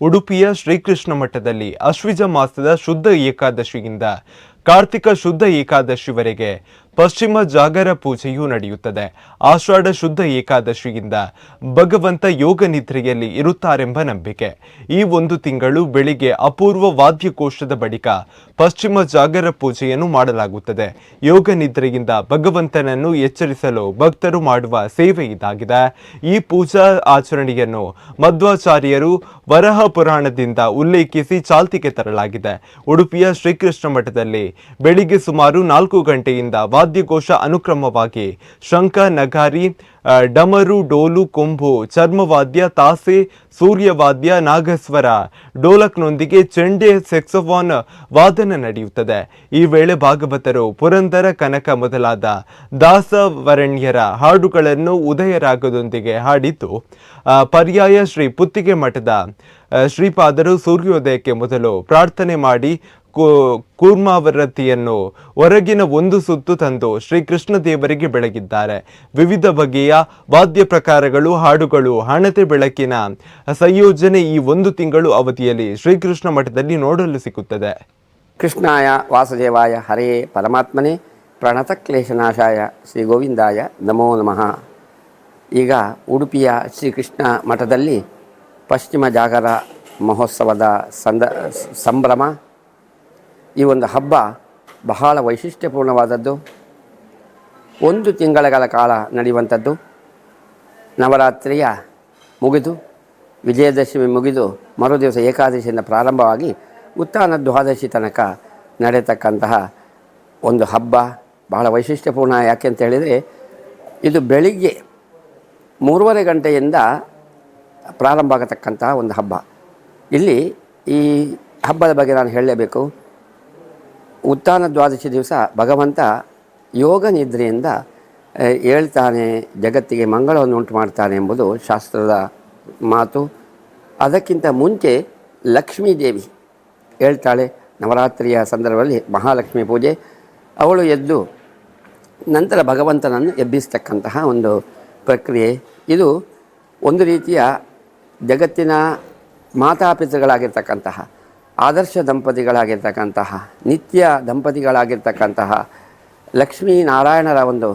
ಉಡುಪಿಯ ಶ್ರೀಕೃಷ್ಣ ಮಠದಲ್ಲಿ ಅಶ್ವಿಜ ಮಾಸದ ಶುದ್ಧ ಏಕಾದಶಿಯಿಂದ ಕಾರ್ತಿಕ ಶುದ್ಧ ಏಕಾದಶಿವರೆಗೆ ಪಶ್ಚಿಮ ಜಾಗರ ಪೂಜೆಯು ನಡೆಯುತ್ತದೆ. ಆಷಾಢ ಶುದ್ಧ ಏಕಾದಶಿಯಿಂದ ಭಗವಂತ ಯೋಗ ನಿದ್ರೆಯಲ್ಲಿ ಇರುತ್ತಾರೆಂಬ ನಂಬಿಕೆ. ಈ ಒಂದು ತಿಂಗಳು ಬೆಳಿಗ್ಗೆ ಅಪೂರ್ವ ವಾದ್ಯಕೋಶದ ಬಳಿಕ ಪಶ್ಚಿಮ ಜಾಗರ ಪೂಜೆಯನ್ನು ಮಾಡಲಾಗುತ್ತದೆ. ಯೋಗ ನಿದ್ರೆಯಿಂದ ಭಗವಂತನನ್ನು ಎಚ್ಚರಿಸಲು ಭಕ್ತರು ಮಾಡುವ ಸೇವೆ ಇದಾಗಿದೆ. ಈ ಪೂಜಾ ಆಚರಣೆಯನ್ನು ಮಧ್ವಾಚಾರ್ಯರು ವರಹ ಪುರಾಣದಿಂದ ಉಲ್ಲೇಖಿಸಿ ಚಾಲ್ತಿಗೆ ತರಲಾಗಿದೆ. ಉಡುಪಿಯ ಶ್ರೀಕೃಷ್ಣ ಮಠದಲ್ಲಿ ಬೆಳಿಗ್ಗೆ ಸುಮಾರು ನಾಲ್ಕು ಗಂಟೆಯಿಂದ ವಾದ್ಯಘೋಷ ಅನುಕ್ರಮವಾಗಿ ಶಂಖ ನಗಾರಿ ಡಮರು, ಡೋಲು, ಕೊಂಬು, ಚರ್ಮವಾದ್ಯ, ತಾಸೆ, ಸೂರ್ಯವಾದ್ಯ, ನಾಗಸ್ವರ, ಡೋಲಕ್ನೊಂದಿಗೆ ಚೆಂಡೆ ಸೆಕ್ಸೋಫಾನ್ ವಾದನ ನಡೆಯುತ್ತದೆ. ಈ ವೇಳೆ ಭಾಗವತರು ಪುರಂದರ ಕನಕ ಮೊದಲಾದ ದಾಸವರಣ್ಯರ ಹಾಡುಗಳನ್ನು ಉದಯರಾಗದೊಂದಿಗೆ ಹಾಡಿದ್ದು ಪರ್ಯಾಯ ಶ್ರೀ ಪುತ್ತಿಗೆ ಮಠದ ಶ್ರೀಪಾದರು ಸೂರ್ಯೋದಯಕ್ಕೆ ಮೊದಲು ಪ್ರಾರ್ಥನೆ ಮಾಡಿ ಕೂರ್ಮಾವರತಿಯನ್ನು ಹೊರಗಿನ ಒಂದು ಸುತ್ತು ತಂದು ಶ್ರೀಕೃಷ್ಣ ದೇವರಿಗೆ ಬೆಳಗಿದ್ದಾರೆ. ವಿವಿಧ ಬಗೆಯ ವಾದ್ಯ ಪ್ರಕಾರಗಳು, ಹಾಡುಗಳು, ಹಣತೆ ಬೆಳಕಿನ ಸಂಯೋಜನೆ ಈ ಒಂದು ತಿಂಗಳು ಅವಧಿಯಲ್ಲಿ ಶ್ರೀಕೃಷ್ಣ ಮಠದಲ್ಲಿ ನೋಡಲು ಸಿಗುತ್ತದೆ ಕೃಷ್ಣಾಯ ವಾಸುದೇವಾಯ ಹರೇ ಪರಮಾತ್ಮನೇ, ಪ್ರಣತ ಕ್ಲೇಶನಾಶಾಯ ಶ್ರೀ ಗೋವಿಂದಾಯ ನಮೋ ನಮಃ. ಈಗ ಉಡುಪಿಯ ಶ್ರೀಕೃಷ್ಣ ಮಠದಲ್ಲಿ ಪಶ್ಚಿಮ ಜಾಗರ ಮಹೋತ್ಸವದ ಸಂದ, ಸಂಭ್ರಮ ಈ ಒಂದು ಹಬ್ಬ ಬಹಳ ವೈಶಿಷ್ಟ್ಯಪೂರ್ಣವಾದದ್ದು. ಒಂದು ತಿಂಗಳಗಳ ಕಾಲ ನಡೆಯುವಂಥದ್ದು. ನವರಾತ್ರಿಯ ಮುಗಿದು, ವಿಜಯದಶಮಿ ಮುಗಿದು, ಮರುದಿವಸ ಏಕಾದಶಿಯಿಂದ ಪ್ರಾರಂಭವಾಗಿ ಉತ್ತಾನ ದ್ವಾದಶಿ ತನಕ ನಡೆಯತಕ್ಕಂತಹ ಒಂದು ಹಬ್ಬ ಬಹಳ ವೈಶಿಷ್ಟ್ಯಪೂರ್ಣ. ಯಾಕೆ ಅಂತ ಹೇಳಿದರೆ, ಇದು ಬೆಳಿಗ್ಗೆ ಮೂರುವರೆ ಗಂಟೆಯಿಂದ ಪ್ರಾರಂಭ ಆಗತಕ್ಕಂತಹ ಒಂದು ಹಬ್ಬ. ಇಲ್ಲಿ ಈ ಹಬ್ಬದ ಬಗ್ಗೆ ನಾನು ಹೇಳಲೇಬೇಕು. ಉತ್ಥಾನ ದ್ವಾದಶಿ ದಿವಸ ಭಗವಂತ ಯೋಗ ನಿದ್ರೆಯಿಂದ ಹೇಳ್ತಾನೆ, ಜಗತ್ತಿಗೆ ಮಂಗಳವನ್ನು ಉಂಟು ಮಾಡ್ತಾನೆ ಎಂಬುದು ಶಾಸ್ತ್ರದ ಮಾತು. ಅದಕ್ಕಿಂತ ಮುಂಚೆ ಲಕ್ಷ್ಮೀ ದೇವಿ ಹೇಳ್ತಾಳೆ, ನವರಾತ್ರಿಯ ಸಂದರ್ಭದಲ್ಲಿ ಮಹಾಲಕ್ಷ್ಮಿ ಪೂಜೆ. ಅವಳು ಎದ್ದು ನಂತರ ಭಗವಂತನನ್ನು ಎಬ್ಬಿಸ್ತಕ್ಕಂತಹ ಒಂದು ಪ್ರಕ್ರಿಯೆ. ಇದು ಒಂದು ರೀತಿಯ ಜಗತ್ತಿನ ಮಾತಾಪಿತೃಗಳಾಗಿರ್ತಕ್ಕಂತಹ ಆದರ್ಶ ದಂಪತಿಗಳಾಗಿರ್ತಕ್ಕಂತಹ ನಿತ್ಯ ದಂಪತಿಗಳಾಗಿರ್ತಕ್ಕಂತಹ ಲಕ್ಷ್ಮೀ ನಾರಾಯಣರ ಒಂದು